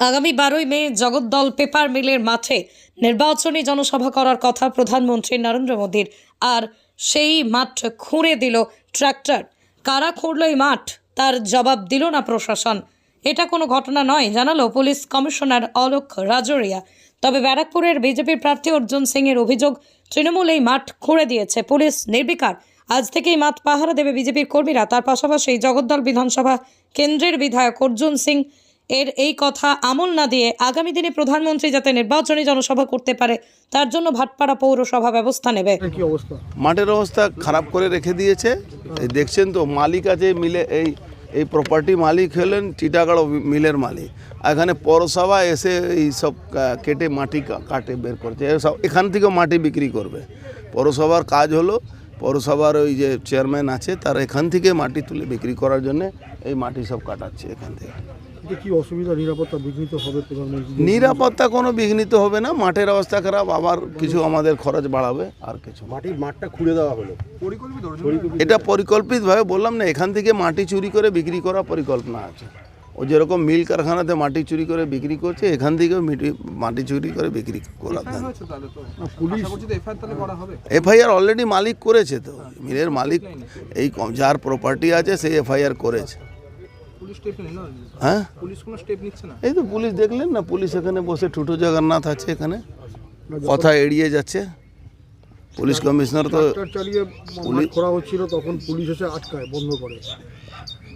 আগামী বারোই মে জগদ্দল পেপার মিলের মাঠে নির্বাচনী জনসভা করার কথা প্রধানমন্ত্রী নরেন্দ্র মোদীর, আর সেই মাঠ খুঁড়ে দিল ট্রাক্টর। কারা খুঁড়ল এই মাঠ? তার জবাব দিল না প্রশাসন। এটা কোনো ঘটনা নয়, জানালো পুলিশ কমিশনার অলোক রাজরিয়া। তবে ব্যারাকপুরের বিজেপির প্রার্থী অর্জুন সিং এর অভিযোগ, তৃণমূল এই মাঠ খুঁড়ে দিয়েছে পুলিশ নির্বিকার। আজ থেকেই মাঠ পাহারা দেবে বিজেপির কর্মীরা। তার পাশাপাশি জগদ্দল বিধানসভা কেন্দ্রের বিধায়ক অর্জুন সিং এর এই কথা আমল না দিয়ে আগামী দিনে প্রধানমন্ত্রী যাতে নির্বাচনী জনসভা করতে পারে তার জন্য ভাটপাড়া পৌরসভা ব্যবস্থা নেবে। অবস্থা? মাঠের অবস্থা খারাপ করে রেখে দিয়েছে। দেখছেন তো মালিক আছে মিলে এই এই প্রপার্টি মালিক হলেন টিটাগড় মিলের মালিক। আর এখানে পৌরসভা এসে এই সব কেটে মাটি কাটে বের করছে। সব এখান থেকেও মাটি বিক্রি করবে। পৌরসভার কাজ হলো পৌরসভার ওই যে চেয়ারম্যান আছে তার এখান থেকে মাটি তুলে বিক্রি করার জন্য এই মাটি সব কাটাচ্ছে এখান থেকে। কি অসুবিধা নিরাপত্তা বিঘ্নিত হবে প্রধানমন্ত্রী নিরাপত্তা কোনো বিঘ্নিত হবে না মাঠের অবস্থা খারাপ আবার কিছু আমাদের খরচ বাড়াবে আর কিছু। মাটির মাঠটা খুঁড়ে দেওয়া হলো। এটা পরিকল্পিতভাবে বললাম না এখান থেকে মাটি চুরি করে বিক্রি করা পরিকল্পনা আছে। ও যেরকম মিল কারখানাতে মাটি চুরি করে বিক্রি করছে এখান থেকেও মিটি- মাটি চুরি করে বিক্রি করা এফআইআর অলরেডি মালিক করেছে তো মিলের মালিক এই যার প্রপার্টি আছে সেই এফআইআর করেছে। হ্যাঁ? এই তো পুলিশ দেখলেন না পুলিশ এখানে বসে টুটু জগন্নাথ আছে এখানে। কথা এড়িয়ে যাচ্ছে। পুলিশ কমিশনার তো চালিয়ে করা হচ্ছিল তখন পুলিশ এসে আটকায় বন্ধ করে।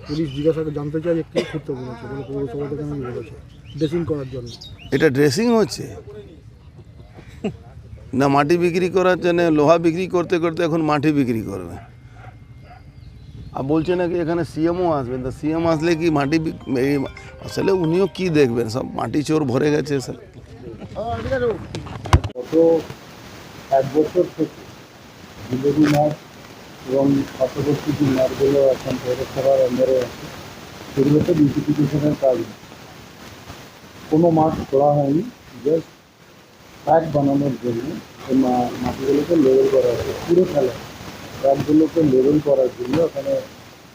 পুলিশ জিজ্ঞাসা জানতে চাই যে কে করতে বলেছে বলে পৌরসভা থেকে আমি বলেছে ড্রেসিং করার জন্য। এটা ড্রেসিং হচ্ছে? না মাটি বিক্রি করার জন্য লোহা বিক্রি করতে করতে এখন মাটি বিক্রি করবে? আর বলছে নাকি এখানে সিএমও আসবেন তা সিএম আসলে কি মাটি আসলে উনিও কি দেখবেন? সব মাটি চোর ভরে গেছে স্যার। এক বছর থেকে বিজেপি মাঠ এবং পার্শ্ববর্তী যে এখন পৌরসভার আন্ডারে আছে, সেগুলোতে বিউটিফিকেশনের কাজ কোনো মাঠ খোলা হয়নি জাস্ট ট্র্যাক বানানোর জন্য মাটিগুলোকে লেভেল করা হয়েছে, পুরো খেলা। ট্র্যাকগুলোকে লেভেল করার জন্য ওখানে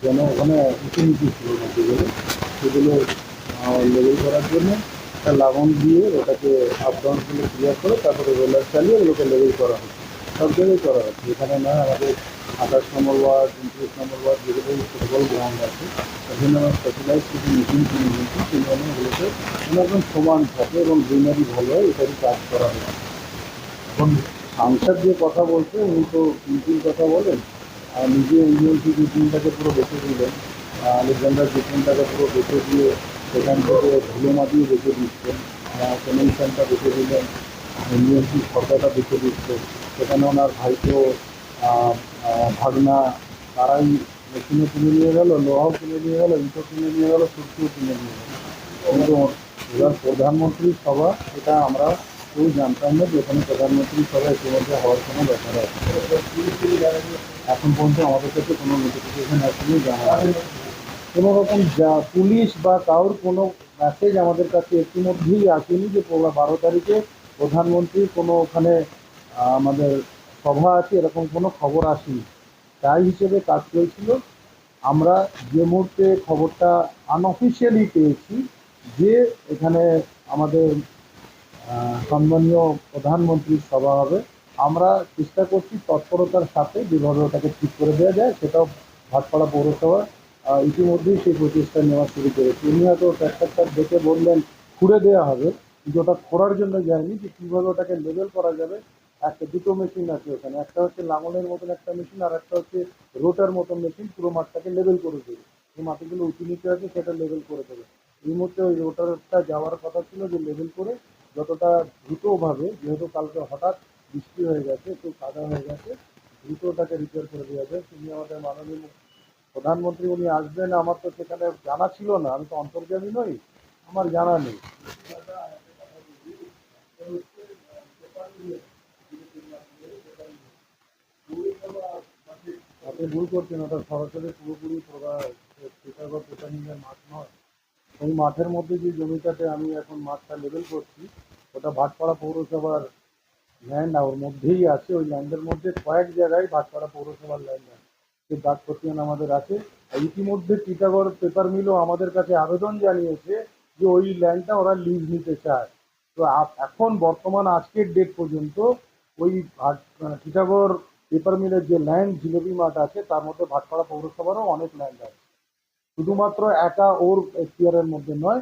যেন ওখানে উঁচু নিচু ছিল মাটিগুলো সেগুলো লেভেল করার জন্য। একটা লাগাম দিয়ে ওটাকে আপ ডাউনগুলো ক্লিয়ার করে তারপরে রোলার চালিয়ে ওগুলোকে লেভেল করা হচ্ছে। সব জায়গায় করা হচ্ছে। এখানে নয় আমাদের আঠাশ নম্বর ওয়ার্ড, উনত্রিশ নম্বর ওয়ার্ড যেগুলো ফুটবল গ্রাউন্ড আছে সেখানে আমরা স্পেশালাইজ কিছু মেশিন কিনে নিয়েছি। এনে ওগুলোকে কোনো রকম সমান থাকে এবং গ্রিনারি ভালো হয়, এটারই কাজ করা হচ্ছে এখন সাংসদ যে কথা বলছে, উনি তো তিনটির কথা বলেন, আর নিজে ইউএনসি ট্রিটমেন্টটাকে পুরো বেঁচে দিলেন আলেকজান্ডার ট্রিটমেন্টটাকে পুরো বেঁচে দিয়ে সেখান থেকে ধুলো মাটিও বেঁচে দিচ্ছেন কনভেনশনটা বেঁচে দিলেন ইউএনসি সরকারটা বেঁচে দিচ্ছেন সেখানে ওনার ভাইকে ভাগনা, তারাই মেশিনও কিনে নিয়ে গেল, লোহাও কিনে নিয়ে গেল, ইটও কিনে নিয়ে গেল সুরকিও কিনে নিয়ে গেল। কিন্তু এবার প্রধানমন্ত্রী সভা এটা আমরা কেউ জানতাম না যে এখানে প্রধানমন্ত্রী সভা ইতিমধ্যে হওয়ার কোনো ব্যাপার আছে। এখন পর্যন্ত আমাদের কাছে কোনো নোটিফিকেশন আসেনি, জানা। কোনো রকম যা পুলিশ বা কারোর কোনো মেসেজ আমাদের কাছে ইতিমধ্যেই আসেনি যে বারো তারিখে প্রধানমন্ত্রীর কোনো ওখানে আমাদের সভা আছে, এরকম কোনো খবর আসেনি। তাই হিসেবে কাজ চলছিল আমরা যে মুহূর্তে খবরটা আনঅফিসিয়ালি পেয়েছি যে এখানে আমাদের সম্মানীয় প্রধানমন্ত্রীর সভা হবে। আমরা চেষ্টা করছি তৎপরতার সাথে যেভাবে ওটাকে ঠিক করে দেওয়া যায়, সেটাও ভাটপাড়া পৌরসভা ইতিমধ্যেই সেই প্রচেষ্টা নেওয়া শুরু করেছে। উনি হয়তো ট্র্যাক্টরটা দেখে বললেন, খুঁড়ে দেওয়া হবে, কিন্তু ওটা খোঁড়ার জন্য যায়নি যে কীভাবে ওটাকে লেবেল করা যাবে। একটা দুটো মেশিন আছে ওখানে, একটা হচ্ছে লাঙলের মতন একটা মেশিন, আর একটা হচ্ছে রোটার মতন মেশিন, পুরো মাঠটাকে লেবেল করে দেবে। যে মাটিগুলো উঁচু নিচে আছে, সেটা লেবেল করে দেবে। এই মুহূর্তে ওই রোটারটা যাওয়ার কথা ছিল যে লেবেল করে যতটা দ্রুতভাবে, যেহেতু কালকে হঠাৎ বৃষ্টি হয়ে গেছে, একটু কাদা হয়ে গেছে দ্রুত ওটাকে রিপেয়ার করে দেওয়া যায়। তিনি আমাদের মাননীয় প্রধানমন্ত্রী উনি আসবেন, আমার তো সেখানে জানা ছিল না, আমি তো অন্তর্জামী নই, আমার জানা নেই। আপনি ভুল করছেন, ওটা সরাসরি পুরোপুরি টিকাগড় পেটানিংয়ের মাঠ নয়। ওই মাঠের মধ্যে যে জমিটাতে আমি এখন মাঠটা লেবেল করছি ওটা ভাটপাড়া পৌরসভার ল্যান্ড ওর মধ্যেই আছে। ওই ল্যান্ডের মধ্যে কয়েক জায়গায় ভাটপাড়া পৌরসভার ল্যান্ড আছে। দাগ খতিয়ান আমাদের আছে। ইতিমধ্যে টিটাগড় পেপার মিলও আমাদের কাছে আবেদন জানিয়েছে যে ওই ল্যান্ডটা ওরা লিজ নিতে চায়। তো এখন বর্তমান আজকের ডেট পর্যন্ত ওই আহ, টিটাগড় পেপার মিলের যে ল্যান্ড জিলেবি মাঠ আছে তার মধ্যে ভাটপাড়া পৌরসভারও অনেক ল্যান্ড আছে। শুধুমাত্র একা ওর এখতিয়ারের মধ্যে নয়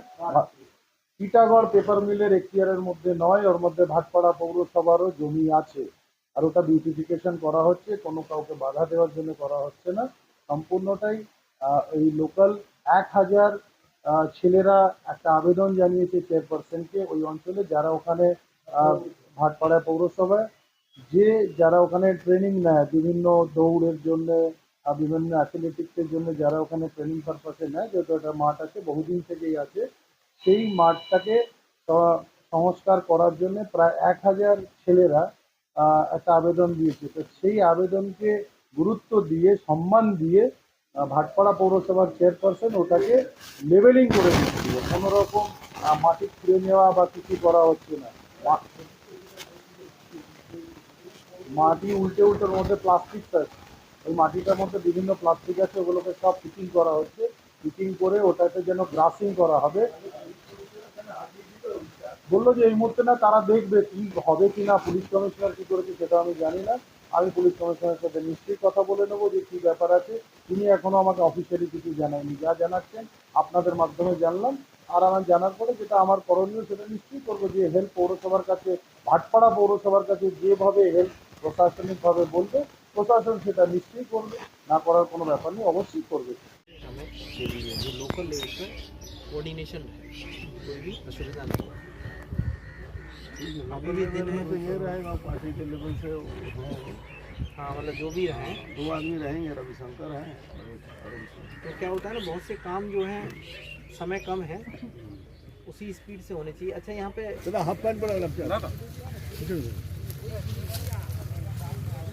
টিটাগড় পেপার মিলের এখতিয়ারের মধ্যে নয়, ওর মধ্যে ভাটপাড়া পৌরসভারও জমি আছে। আর ওটা বিউটিফিকেশন করা হচ্ছে, কোনো কাউকে বাধা দেওয়ার জন্য করা হচ্ছে না। সম্পূর্ণটাই এই লোকাল এক হাজার ছেলেরা একটা আবেদন জানিয়েছে চেয়ারপারসনকে ওই অঞ্চলে যারা ওখানে ভাটপাড়া পৌরসভায়, যে যারা ওখানে ট্রেনিং নেয়, বিভিন্ন দৌড়ের জন্য বিভিন্ন অ্যাথলেটিক্সের জন্য যারা ওখানে ট্রেনিং পারপাসে নেয় যেহেতু একটা মাঠ আছে, বহুদিন থেকেই আছে, সেই মাঠটাকে সংস্কার করার জন্য প্রায় এক হাজার ছেলেরা একটা আবেদন দিয়েছে। তো সেই আবেদনকে গুরুত্ব দিয়ে, সম্মান দিয়ে ভাটপাড়া পৌরসভার চেয়ারপারসন ওটাকে লেভেলিং করে দিচ্ছিল কোনো রকম মাটি খুঁড়ে নেওয়া বা কিছু করা হচ্ছে না। মাটি উল্টে উল্টে ওর মধ্যে প্লাস্টিক আছে। ওই মাটিটার মধ্যে বিভিন্ন প্লাস্টিক আছে, ওগুলোকে সব ফিটিং করা হচ্ছে। ফিটিং করে ওটাতে যেন গ্রাসিং করা হবে। বলল যে, এই মুহূর্তে না তারা দেখবে কি হবে কি না পুলিশ কমিশনার কি করেছে সেটা আমি জানি না। আমি পুলিশ কমিশনারের সাথে নিশ্চয়ই কথা বলে নেব যে কি ব্যাপার আছে। তিনি এখনও আমাকে অফিসিয়ালি কিছু জানায়নি। যা জানাচ্ছেন আপনাদের মাধ্যমে জানলাম। আর আমার জানার পরে যেটা আমার করণীয়, সেটা নিশ্চয়ই করব যে হেল্প পৌরসভার কাছে, ভাটপাড়া পৌরসভার কাছে যেভাবে হেল্প প্রশাসনিকভাবে বলবে প্রশাসন সেটা নিশ্চয়ই করবে না করার কোনো ব্যাপার নেই অবশ্যই করবে हमें दे दी है जो लोकल लेवल पर कोऑर्डिनेशन है कोई भी असुविधा नहीं है अभी भी दिन है तो ये रहेगा पार्टी के लेवल से हाँ मतलब जो भी रहे दो आदमी रहेंगे रविशंकर हैं तो क्या होता है ना बहुत से काम जो है समय कम है उसी स्पीड से होने चाहिए अच्छा यहाँ पे हाफ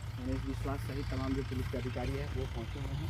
मनीष विश्वास सहित तमाम जो पुलिस के अधिकारी हैं वो पहुँचे हुए हैं।